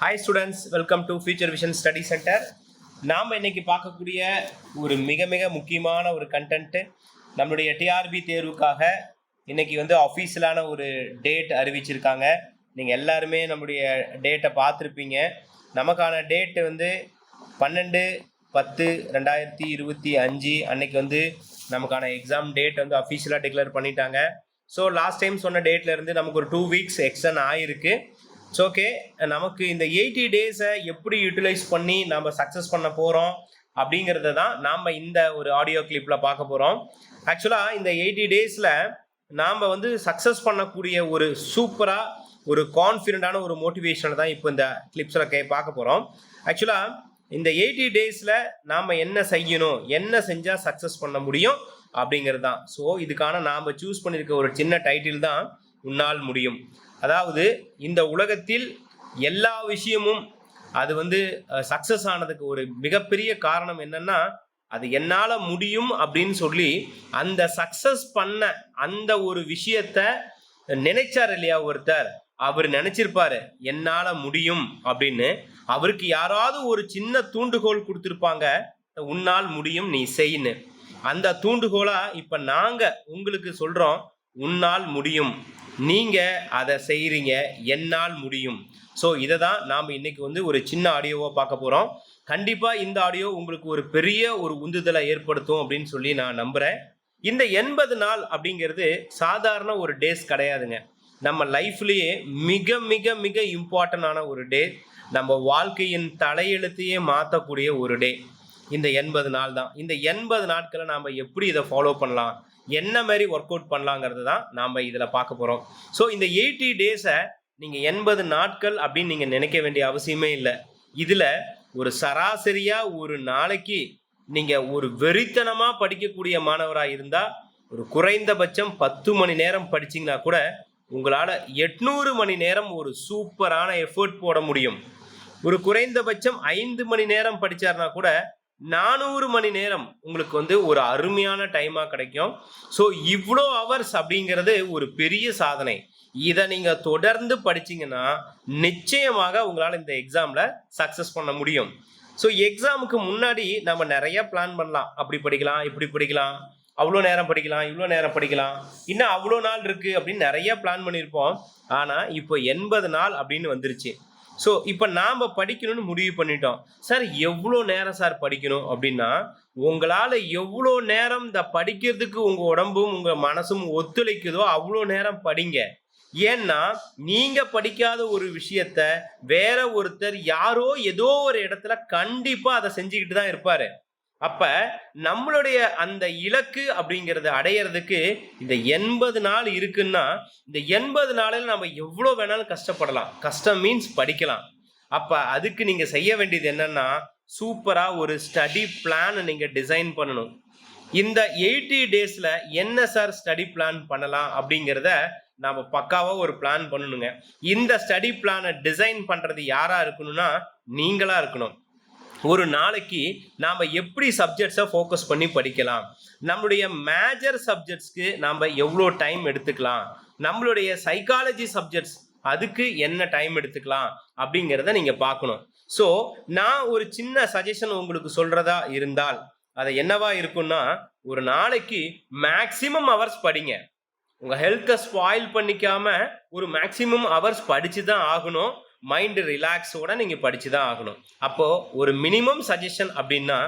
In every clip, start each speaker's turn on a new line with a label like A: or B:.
A: Hi students welcome to future vision study centre நாம் இன்னைக்கு பார்க்கக்கூடிய ஒரு மிக மிக முக்கியமான ஒரு கண்டென்ட்டு நம்மளுடைய டிஆர்பி தேர்வுக்காக இன்னைக்கு வந்து அஃபீஷியலான ஒரு டேட் அறிவிச்சிருக்காங்க. நீங்கள் எல்லாருமே நம்முடைய டேட்டை பார்த்துருப்பீங்க. நமக்கான டேட்டு வந்து பன்னெண்டு பத்து ரெண்டாயிரத்தி இருபத்தி அஞ்சு அன்னைக்கு வந்து நமக்கான எக்ஸாம் டேட் வந்து அஃபீஷியலாக டிக்ளேர் பண்ணிட்டாங்க. ஸோ லாஸ்ட் டைம் சொன்ன டேட்லேருந்து நமக்கு ஒரு டூ வீக்ஸ் எக்ஸ்டன் ஆயிருக்கு. ஸோ ஓகே நமக்கு இந்த எயிட்டி டேஸை எப்படி யூட்டிலைஸ் பண்ணி நம்ம சக்ஸஸ் பண்ண போகிறோம் அப்படிங்கிறத தான் நாம் இந்த ஒரு ஆடியோ கிளிப்பில் பார்க்க போகிறோம் ஆக்சுவலாக இந்த எயிட்டி டேஸில் நாம் வந்து சக்ஸஸ் பண்ணக்கூடிய ஒரு சூப்பராக ஒரு கான்ஃபிடென்ட்டான ஒரு மோட்டிவேஷனை தான் இப்போ இந்த கிளிப்ஸில் கே பார்க்க போகிறோம் ஆக்சுவலாக இந்த எயிட்டி டேஸில் நாம் என்ன செய்யணும் என்ன செஞ்சால் சக்ஸஸ் பண்ண முடியும் அப்படிங்கிறது தான். ஸோ இதுக்கான நாம் சூஸ் பண்ணியிருக்க ஒரு சின்ன டைட்டில் தான் உன்னால் முடியும். அதாவது இந்த உலகத்தில் எல்லா விஷயமும் அது வந்து சக்ஸஸ் ஆனதுக்கு ஒரு மிகப்பெரிய காரணம் என்னன்னா அது என்னால் முடியும் அப்படின்னு சொல்லி அந்த சக்ஸஸ் பண்ண அந்த ஒரு விஷயத்த நினைச்சார் இல்லையா ஒருத்தர்? அவர் நினைச்சிருப்பாரு என்னால் முடியும் அப்படின்னு. அவருக்கு யாராவது ஒரு சின்ன தூண்டுகோல் கொடுத்துருப்பாங்க உன்னால் முடியும் நீ செய்யின்னு அந்த தூண்டுகோலா இப்போ நாங்கள் உங்களுக்கு சொல்கிறோம் உன்னால் முடியும். நீங்கள் அதை செய்கிறீங்க என்னால் முடியும். ஸோ இதை தான் நாம் இன்றைக்கி வந்து ஒரு சின்ன ஆடியோவாக பார்க்க போகிறோம் கண்டிப்பாக இந்த ஆடியோ உங்களுக்கு ஒரு பெரிய ஒரு உந்துதலை ஏற்படுத்தும் அப்படின்னு சொல்லி நான் நம்புகிறேன் இந்த எண்பது நாள் அப்படிங்கிறது சாதாரண ஒரு டேஸ் கிடையாதுங்க. நம்ம லைஃப்லேயே மிக மிக மிக இம்பார்ட்டண்டான ஒரு டே நம்ம வாழ்க்கையின் தலையெழுத்தையே மாற்றக்கூடிய ஒரு டே இந்த எண்பது நாள் தான். இந்த எண்பது நாட்களை நாம் எப்படி இதை ஃபாலோ பண்ணலாம்? என்ன மாதிரி ஒர்க் அவுட் பண்ணலாங்கிறது தான் நாம் இதில் பார்க்க போகிறோம் ஸோ இந்த எயிட்டி டேஸை நீங்கள் எண்பது நாட்கள் அப்படின்னு நீங்கள் நினைக்க வேண்டிய அவசியமே இல்லை. இதில் ஒரு சராசரியாக ஒரு நாளைக்கு நீங்கள் ஒரு வெறித்தனமாக படிக்கக்கூடிய மாணவராக இருந்தால் ஒரு குறைந்தபட்சம் பத்து மணி நேரம் படிச்சிங்கன்னா கூட உங்களால் எட்நூறு மணி நேரம் ஒரு சூப்பரான எஃபர்ட் போட முடியும். ஒரு குறைந்தபட்சம் ஐந்து மணி நேரம் படித்தார்னா கூட நானூறு மணி நேரம் உங்களுக்கு வந்து ஒரு அருமையான டைமாக கிடைக்கும். ஸோ இவ்வளோ ஹவர்ஸ் அப்படிங்கிறது ஒரு பெரிய சாதனை. இதை நீங்கள் தொடர்ந்து படிச்சீங்கன்னா நிச்சயமாக உங்களால் இந்த எக்ஸாமில் சக்ஸஸ் பண்ண முடியும். ஸோ எக்ஸாமுக்கு முன்னாடி நம்ம நிறைய பிளான் பண்ணலாம். அப்படி படிக்கலாம் இப்படி படிக்கலாம். அவ்வளோ நேரம் படிக்கலாம் இவ்வளோ நேரம் படிக்கலாம். இன்னும் அவ்வளோ நாள் இருக்குது அப்படின்னு நிறைய பிளான் பண்ணியிருப்போம். ஆனால் இப்போ எண்பது நாள் அப்படின்னு வந்துருச்சு. ஸோ இப்போ நாம் படிக்கணும்னு முடிவு பண்ணிட்டோம். சார் எவ்வளோ நேரம் சார் படிக்கணும் அப்படின்னா உங்களால் எவ்வளோ நேரம் இந்த படிக்கிறதுக்கு உங்கள் உடம்பும் உங்கள் மனசும் ஒத்துழைக்குதோ அவ்வளோ நேரம் படிங்க. ஏன்னா நீங்க படிக்காத ஒரு விஷயத்த வேற ஒருத்தர் யாரோ ஏதோ ஒரு இடத்துல கண்டிப்பா அதை செஞ்சுக்கிட்டு தான் இருப்பாரு. அப்ப நம்மளுடைய அந்த இலக்கு அப்படிங்கறத அடையிறதுக்கு இந்த எண்பது நாள் இருக்குன்னா இந்த எண்பது நாளில் நம்ம எவ்வளோ வேணாலும் கஷ்டப்படலாம். கஷ்டம் மீன்ஸ் படிக்கலாம். அப்ப அதுக்கு நீங்க செய்ய வேண்டியது என்னன்னா சூப்பரா ஒரு ஸ்டடி பிளான் நீங்க டிசைன் பண்ணணும். இந்த எயிட்டி டேஸ்ல என்ன சார் ஸ்டடி பிளான் பண்ணலாம் அப்படிங்கிறத நாம பக்காவா ஒரு பிளான் பண்ணணுங்க. இந்த ஸ்டடி பிளானை டிசைன் பண்றது யாரா இருக்கணும்னா நீங்களா இருக்கணும். ஒரு நாளைக்கு நாம் எப்படி சப்ஜெக்ட்ஸை ஃபோக்கஸ் பண்ணி படிக்கலாம்? நம்மளுடைய மேஜர் சப்ஜெக்ட்ஸ்க்கு நாம் எவ்வளோ டைம் எடுத்துக்கலாம்? நம்மளுடைய சைக்காலஜி சப்ஜெக்ட்ஸ் அதுக்கு என்ன டைம் எடுத்துக்கலாம்? அப்படிங்கிறத நீங்கள் பார்க்கணும். ஸோ நான் ஒரு சின்ன சஜஷன் உங்களுக்கு சொல்கிறதா இருந்தால் அது என்னவா இருக்கும்னா ஒரு நாளைக்கு மேக்சிமம் ஹவர்ஸ் படிங்க. உங்கள் ஹெல்த்தை ஸ்பாயில் பண்ணிக்காமல் ஒரு மேக்சிமம் ஹவர்ஸ் படித்து தான் ஆகணும். மைண்டு ரிலாக்ஸோட நீங்கள் படித்து தான் ஆகணும். அப்போது ஒரு மினிமம் சஜஷன் அப்படின்னா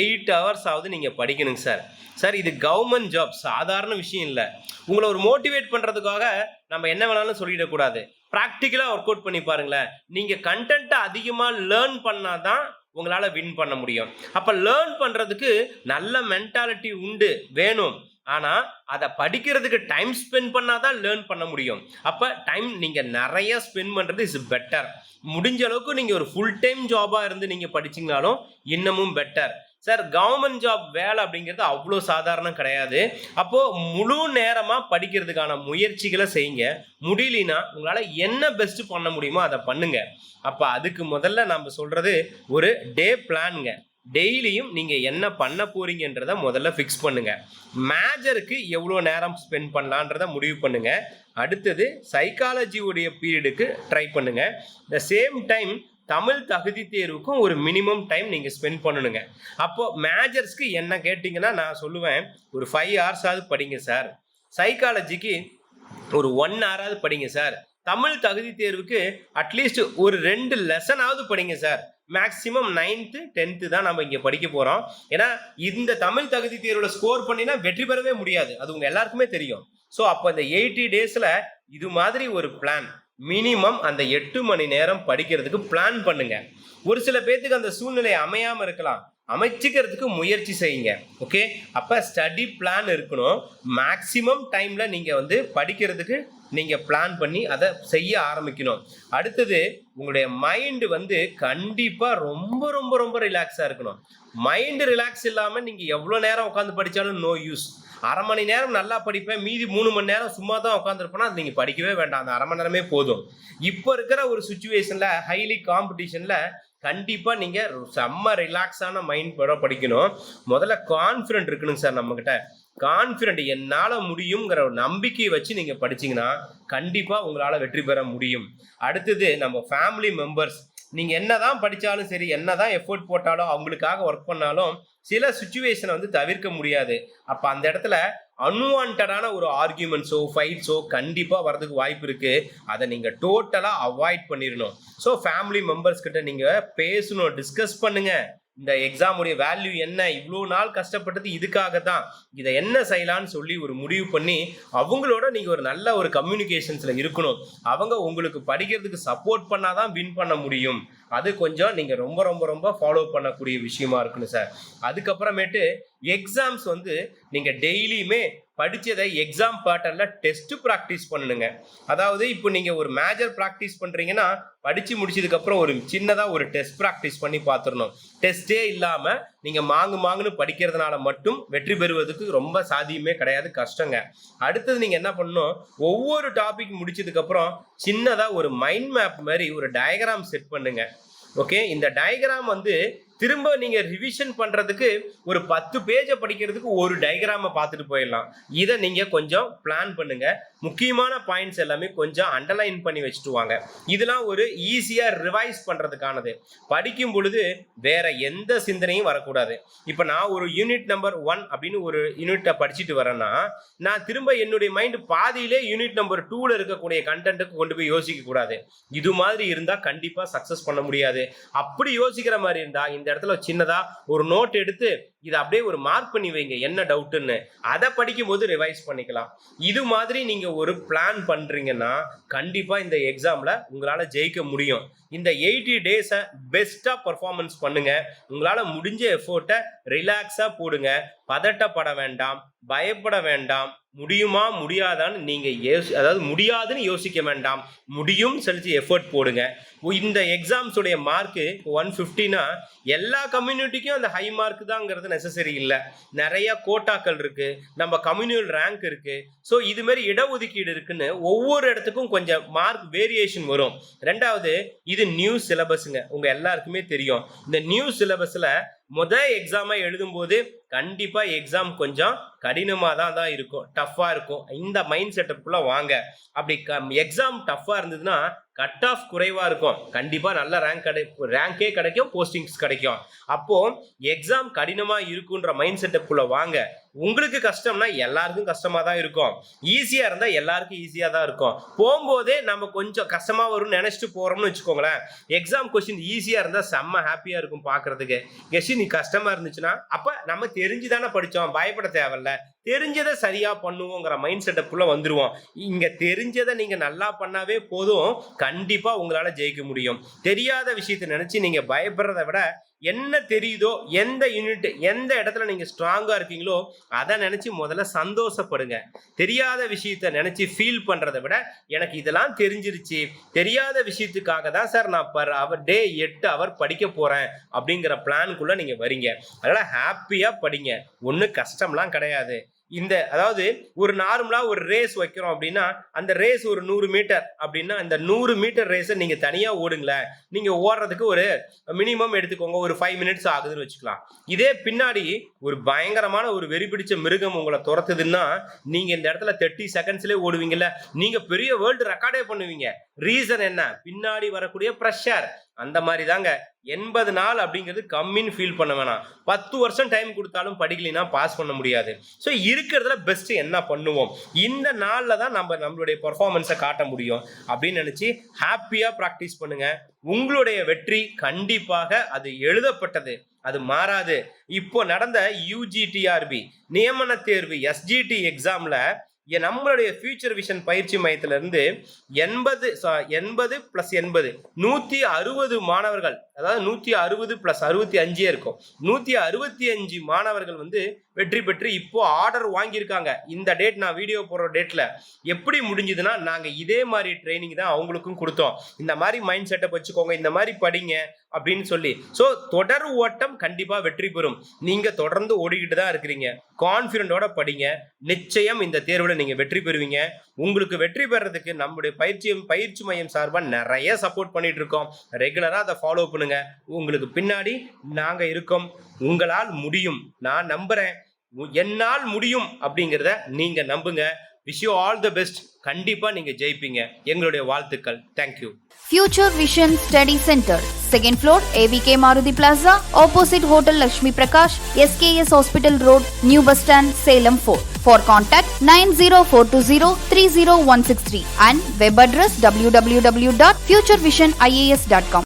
A: எயிட் ஹவர்ஸ் ஆகுது நீங்கள் படிக்கணுங்க சார். சார் இது கவர்மெண்ட் ஜாப் சாதாரண விஷயம் இல்லை. உங்களை ஒரு மோட்டிவேட் பண்ணுறதுக்காக நம்ம என்ன வேணாலும் சொல்லிடக்கூடாது ப்ராக்டிக்கலாக ஒர்க் அவுட் பண்ணி பாருங்களேன். நீங்கள் கண்டென்ட்டை அதிகமாக லேர்ன் பண்ணால் தான் உங்களால் வின் பண்ண முடியும். அப்போ லேர்ன் பண்ணுறதுக்கு நல்ல மென்டாலிட்டி உண்டு. வேணும். ஆனால் அதை படிக்கிறதுக்கு டைம் ஸ்பெண்ட் பண்ணால் தான் லேர்ன் பண்ண முடியும். அப்போ டைம் நீங்கள் நிறைய ஸ்பெண்ட் பண்ணுறது இஸ் பெட்டர் முடிஞ்ச அளவுக்கு நீங்கள் ஒரு ஃபுல் டைம் ஜாபாக இருந்து நீங்கள் படிச்சிங்கனாலும் இன்னமும் பெட்டர் சார் கவர்மெண்ட் ஜாப் வேலை அப்படிங்கிறது அவ்வளோ சாதாரணம் கிடையாது. அப்போது முழு நேரமாக படிக்கிறதுக்கான முயற்சிகளை செய்யுங்க. முடியலனா உங்களால் என்ன பெஸ்ட்டு பண்ண முடியுமோ அதை பண்ணுங்கள் அப்போ அதுக்கு முதல்ல நம்ம சொல்கிறது ஒரு டே பிளான்ங்க டெய்லியும் நீங்கள் என்ன பண்ண போகிறீங்கன்றத முதல்ல ஃபிக்ஸ் பண்ணுங்கள் மேஜருக்கு எவ்வளோ நேரம் ஸ்பெண்ட் பண்ணலான்றத முடிவு பண்ணுங்கள் அடுத்தது சைக்காலஜியுடைய பீரியடுக்கு ட்ரை பண்ணுங்கள் த சேம் டைம் தமிழ் தகுதி தேர்வுக்கும் ஒரு மினிமம் டைம் நீங்கள் ஸ்பெண்ட் பண்ணணுங்க. அப்போது மேஜர்ஸ்க்கு என்ன கேட்டிங்கன்னா நான் சொல்லுவேன் ஒரு ஃபைவ் ஹவர்ஸாவது படிங்க சார் சைக்காலஜிக்கு ஒரு ஒன் ஹவராவது படிங்க சார் தமிழ் தகுதி தேர்வுக்கு அட்லீஸ்ட் ஒரு ரெண்டு லெசனாவது படிங்க சார் மேக்ஸிமம் நைன்த்து டென்த்து தான் நம்ம இங்கே படிக்க போகிறோம் ஏன்னா இந்த தமிழ் தகுதி தேர்வில் ஸ்கோர் பண்ணினா வெற்றி பெறவே முடியாது. அது உங்கள் எல்லாருக்குமே தெரியும். ஸோ அப்போ இந்த எயிட்டி டேஸில் இது மாதிரி ஒரு பிளான் மினிமம் அந்த எட்டு மணி நேரம் படிக்கிறதுக்கு பிளான் பண்ணுங்க. ஒரு சில பேர்த்துக்கு அந்த சூழ்நிலை அமையாமல் இருக்கலாம். அமைச்சிக்கிறதுக்கு முயற்சி செய்யுங்க ஓகே அப்போ ஸ்டடி பிளான் இருக்கணும். மேக்ஸிமம் டைமில் நீங்கள் வந்து படிக்கிறதுக்கு நீங்கள் பிளான் பண்ணி அதை செய்ய ஆரம்பிக்கணும். அடுத்தது உங்களுடைய மைண்டு வந்து கண்டிப்பாக ரொம்ப ரொம்ப ரொம்ப ரிலாக்ஸாக இருக்கணும். மைண்டு ரிலாக்ஸ் இல்லாமல் நீங்கள் எவ்வளோ நேரம் உட்காந்து படித்தாலும் நோ யூஸ் அரை மணி நேரம் நல்லா படிப்பேன் மீதி மூணு மணி நேரம் சும்மா தான் உட்காந்துருப்பேன்னா அது நீங்கள் படிக்கவே வேண்டாம். அந்த அரை மணி நேரமே போதும். இப்போ இருக்கிற ஒரு சுச்சுவேஷனில் ஹைலி காம்படிஷனில் கண்டிப்பாக நீங்கள் செம்ம ரிலாக்ஸான மைண்ட் பட படிக்கணும். முதல்ல கான்ஃபிடென்ட் இருக்கணும் சார் நம்மக்கிட்ட கான்ஃபிடென்ட் என்னால் முடியுங்கிற ஒரு நம்பிக்கையை வச்சு நீங்கள் படிச்சீங்கன்னா கண்டிப்பாக உங்களால் வெற்றி பெற முடியும். அடுத்தது நம்ம ஃபேமிலி மெம்பர்ஸ் நீங்கள் என்ன தான் படித்தாலும் சரி என்னதான் எஃபோர்ட் போட்டாலும் அவங்களுக்காக ஒர்க் பண்ணாலும் சில சுச்சுவேஷனை வந்து தவிர்க்க முடியாது. அப்போ அந்த இடத்துல அன்வான்டான ஒரு ஆர்கியூமெண்ட்ஸோ ஃபைட்ஸோ கண்டிப்பாக வரதுக்கு வாய்ப்பு இருக்குது அதை நீங்கள் டோட்டலாக அவாய்ட் பண்ணிடணும் ஸோ ஃபேமிலி மெம்பர்ஸ் கிட்ட நீங்கள் பேசணும் டிஸ்கஸ் பண்ணுங்கள் இந்த எக்ஸாமுடைய வேல்யூ என்ன? இவ்வளோ நாள் கஷ்டப்பட்டது இதுக்காக தான் இதை என்ன செய்யலான்னு சொல்லி ஒரு முடிவு பண்ணி அவங்களோட நீங்கள் ஒரு நல்ல ஒரு கம்யூனிகேஷன்ஸில் இருக்கணும். அவங்க உங்களுக்கு படிக்கிறதுக்கு சப்போர்ட் பண்ணால் தான் வின் பண்ண முடியும். அது கொஞ்சம் நீங்கள் ரொம்ப ரொம்ப ரொம்ப ஃபாலோ பண்ணக்கூடிய விஷயமா இருக்கணும் சார் அதுக்கப்புறமேட்டு எக்ஸாம்ஸ் வந்து நீங்கள் டெய்லியுமே படித்ததை எக்ஸாம் பேட்டர்னில் டெஸ்ட் ப்ராக்டிஸ் பண்ணணுங்க அதாவது இப்போ நீங்கள் ஒரு மேஜர் ப்ராக்டிஸ் பண்ணுறீங்கன்னா படித்து முடிச்சதுக்கப்புறம் ஒரு சின்னதாக ஒரு டெஸ்ட் ப்ராக்டிஸ் பண்ணி பார்த்துடணும் டெஸ்ட்டே இல்லாமல் நீங்கள் மாங்கு மாங்குன்னு படிக்கிறதுனால மட்டும் வெற்றி பெறுவதற்கு ரொம்ப சாத்தியமே கிடையாது கஷ்டங்க. அடுத்தது நீங்கள் என்ன பண்ணணும்? ஒவ்வொரு டாபிக் முடிச்சதுக்கப்புறம் சின்னதாக ஒரு மைண்ட் மேப் மாதிரி ஒரு டயக்ராம் செட் பண்ணுங்க. ஓகே இந்த டயக்ராம் வந்து திரும்ப நீங்கள் ரிவிஷன் பண்ணுறதுக்கு ஒரு பத்து பேஜை படிக்கிறதுக்கு ஒரு டயக்ராமை பார்த்துட்டு போயிடலாம். இதை நீங்கள் கொஞ்சம் பிளான் பண்ணுங்கள் முக்கியமான பாயிண்ட்ஸ் எல்லாமே கொஞ்சம் அண்டர்லைன் பண்ணி வச்சுட்டுவாங்க. இதெல்லாம் ஒரு ஈஸியாக ரிவைஸ் பண்ணுறதுக்கானது படிக்கும் பொழுது வேற எந்த சிந்தனையும் வரக்கூடாது. இப்போ நான் ஒரு யூனிட் நம்பர் ஒன் அப்படின்னு ஒரு யூனிட்டை படிச்சுட்டு வரேன்னா நான் திரும்ப என்னுடைய மைண்டு பாதியிலே யூனிட் நம்பர் டூவில் இருக்கக்கூடிய கண்டென்ட்டுக்கு கொண்டு போய் யோசிக்க கூடாது. இது மாதிரி இருந்தால் கண்டிப்பாக சக்ஸஸ் பண்ண முடியாது. அப்படி யோசிக்கிற மாதிரி இருந்தால் இந்த இடத்துல சின்னதாக ஒரு நோட் எடுத்து இதை அப்படியே ஒரு மார்க் பண்ணி வைங்க. என்ன டவுட்டுன்னு அதை படிக்கும் போது ரிவைஸ் பண்ணிக்கலாம். இது மாதிரி நீங்கள் நீங்கள் ஒரு பிளான் பண்ணுறீங்கன்னா கண்டிப்பாக இந்த எக்ஸாமில் உங்களால் ஜெயிக்க முடியும். இந்த எயிட்டி டேஸை பெஸ்ட்டாக பர்ஃபார்மன்ஸ் பண்ணுங்கள் உங்களால் முடிஞ்ச எஃபோர்ட்டை ரிலாக்ஸாக போடுங்க. பதட்டப்பட வேண்டாம் பயப்பட வேண்டாம். முடியுமா? முடியாதான்னு நீங்கள் யோசி அதாவது முடியாதுன்னு யோசிக்க வேண்டாம். முடியும் செலுத்தி எஃபர்ட் போடுங்க. இந்த எக்ஸாம்ஸுடைய மார்க்கு ஒன் ஃபிஃப்டினா எல்லா கம்யூனிட்டிக்கும் அந்த ஹை மார்க் தாங்கிறது நெசசரி இல்லை. நிறைய கோட்டாக்கள் இருக்குது நம்ம கம்யூனியல் ரேங்க் இருக்குது ஸோ இதுமாரி இடஒதுக்கீடு இருக்குன்னு ஒவ்வொரு இடத்துக்கும் கொஞ்சம் மார்க் வேரியேஷன் வரும். ரெண்டாவது இது நியூ சிலபஸுங்க உங்கள் எல்லாருக்குமே தெரியும். இந்த நியூ சிலபஸில் முத எக்ஸாமை எழுதும்போது கண்டிப்பாக எக்ஸாம் கொஞ்சம் கடினமாக தான் தான் இருக்கும். டஃப்பாக இருக்கும். இந்த மைண்ட் செட்டப்புக்குள்ள வாங்க. அப்படி க எக்ஸாம் டஃப்பாக இருந்ததுன்னா கட் ஆஃப் குறைவாக இருக்கும். கண்டிப்பாக நல்ல ரேங்க் கிடை ரேங்கே கிடைக்கும் போஸ்டிங்ஸ் கிடைக்கும். அப்போது எக்ஸாம் கடினமாக இருக்குன்ற மைண்ட் செட்டப்புக்குள்ள வாங்க. உங்களுக்கு கஷ்டம்னா எல்லாருக்கும் கஷ்டமாக தான் இருக்கும். ஈஸியாக இருந்தால் எல்லாருக்கும் ஈஸியாக தான் இருக்கும். போகும்போதே நம்ம கொஞ்சம் கஷ்டமாக வரும்னு நினச்சிட்டு போகிறோம்னு வச்சுக்கோங்களேன். எக்ஸாம் கொஸ்டின் ஈஸியாக இருந்தால் செம்ம ஹாப்பியாக இருக்கும் பார்க்குறதுக்கு. நீ கஷ்டமாக இருந்துச்சுன்னா அப்போ நம்ம தெரிஞ்சு தானே படித்தோம் பயப்பட தேவையில்ல. தெரிஞ்சதை சரியா பண்ணுவோங்கிற மைண்ட் செட்டப்புக்குள்ள வந்துருவோம் இங்க தெரிஞ்சதை நீங்க நல்லா பண்ணாவே போதும். கண்டிப்பா உங்களால ஜெயிக்க முடியும். தெரியாத விஷயத்தை நினைச்சு நீங்க பயப்படுறத விட என்ன தெரியுதோ எந்த யூனிட் எந்த இடத்துல நீங்க ஸ்ட்ராங்கா இருக்கீங்களோ அதை நினைச்சு முதல்ல சந்தோஷப்படுங்க. தெரியாத விஷயத்த நினைச்சு ஃபீல் பண்றதை விட எனக்கு இதெல்லாம் தெரிஞ்சிருச்சு. தெரியாத விஷயத்துக்காக தான் சார் நான் பர் அவர் டே எட்டு அவர் படிக்க போறேன் அப்படிங்கிற பிளானுக்குள்ள நீங்க வரீங்க. அதனால ஹாப்பியா படிங்க. ஒன்றும் கஷ்டம்லாம் கிடையாது. இந்த அதாவது ஒரு நார்மலா ஒரு ரேஸ் வைக்கிறோம் அப்படின்னா அந்த ரேஸ் ஒரு நூறு மீட்டர் அப்படின்னா அந்த நூறு மீட்டர் ரேஸை நீங்க தனியா ஓடுங்களேன். நீங்க ஓடுறதுக்கு ஒரு மினிமம் எடுத்துக்கோங்க ஒரு ஃபைவ் மினிட்ஸ் ஆகுதுன்னு வச்சுக்கலாம். இதே பின்னாடி ஒரு பயங்கரமான ஒரு வெறி பிடிச்ச மிருகம் உங்களை துரத்துதுன்னா நீங்க இந்த இடத்துல தேர்ட்டி செகண்ட்ஸ்லேயே ஓடுவீங்கல்ல. நீங்க பெரிய வேர்ல்டு ரெக்கார்டே பண்ணுவீங்க. ரீசன் என்ன? பின்னாடி வரக்கூடிய ப்ரெஷர் அந்த மாதிரி தாங்க எண்பது நாள் அப்படிங்கிறது கம்மின்னு ஃபீல் பண்ண வேணாம். பத்து வருஷம் டைம் கொடுத்தாலும் படிக்கலைன்னா பாஸ் பண்ண முடியாது. ஸோ இருக்கிறதுல பெஸ்ட்டு என்ன பண்ணுவோம்? இந்த நாளில் தான் நம்ம நம்மளுடைய பர்ஃபார்மன்ஸை காட்ட முடியும். அப்படின்னு நினச்சி ஹாப்பியாக ப்ராக்டிஸ் பண்ணுங்கள் உங்களுடைய வெற்றி கண்டிப்பாக அது எழுதப்பட்டது. அது மாறாது. இப்போ நடந்த யூஜிடிஆர்பி நியமன தேர்வு எஸ்ஜிடி எக்ஸாமில் நம்மளுடைய ஃபியூச்சர் விஷன் பயிற்சி மையத்திலிருந்து எண்பது எண்பது பிளஸ் எண்பது நூற்றி அறுபது மாணவர்கள் அதாவது நூற்றி அறுபது பிளஸ் அறுபத்தி அஞ்சே இருக்கும். நூற்றி அறுபத்தி அஞ்சு மாணவர்கள் வந்து வெற்றி பெற்று இப்போ ஆர்டர் வாங்கியிருக்காங்க. இந்த டேட் நான் வீடியோ போடுற டேட்டில் எப்படி முடிஞ்சதுன்னா நாங்கள் இதே மாதிரி ட்ரைனிங் தான் அவங்களுக்கும் கொடுத்தோம். இந்த மாதிரி மைண்ட் செட்டப் வச்சுக்கோங்க இந்த மாதிரி படிங்க அப்படின்னு சொல்லி. ஸோ தொடர் ஓட்டம் கண்டிப்பாக வெற்றி பெறும். நீங்கள் தொடர்ந்து ஓடிக்கிட்டு தான் இருக்கிறீங்க. கான்ஃபிடென்ட்டோட படிங்க. நிச்சயம் இந்த தேர்வில் நீங்கள் வெற்றி பெறுவீங்க. உங்களுக்கு வெற்றி பெறதுக்கு நம்முடைய பயிற்சி பயிற்சி மையம் சார்பாக நிறைய சப்போர்ட் பண்ணிட்டு இருக்கோம். ரெகுலராக அதை ஃபாலோ பண்ணுங்க. உங்களுக்கு பின்னாடி நாங்கள் இருக்கோம். உங்களால் முடியும். நான் நம்புகிறேன் உ- என்னால் முடியும் அப்படிங்கிறத நீங்கள் நம்புங்க. Wish you all the best கண்டிப்பா நீங்க ஜெயிப்பீங்க எங்களுடைய வாழ்த்துக்கள் thank you
B: future vision study centre second floor AVK Maruti plaza opposite hotel Lakshmi Prakash SKS hospital road new bus stand Salem for for contact nine zero four two zero three zero one six three and web address W dot future vision IAS com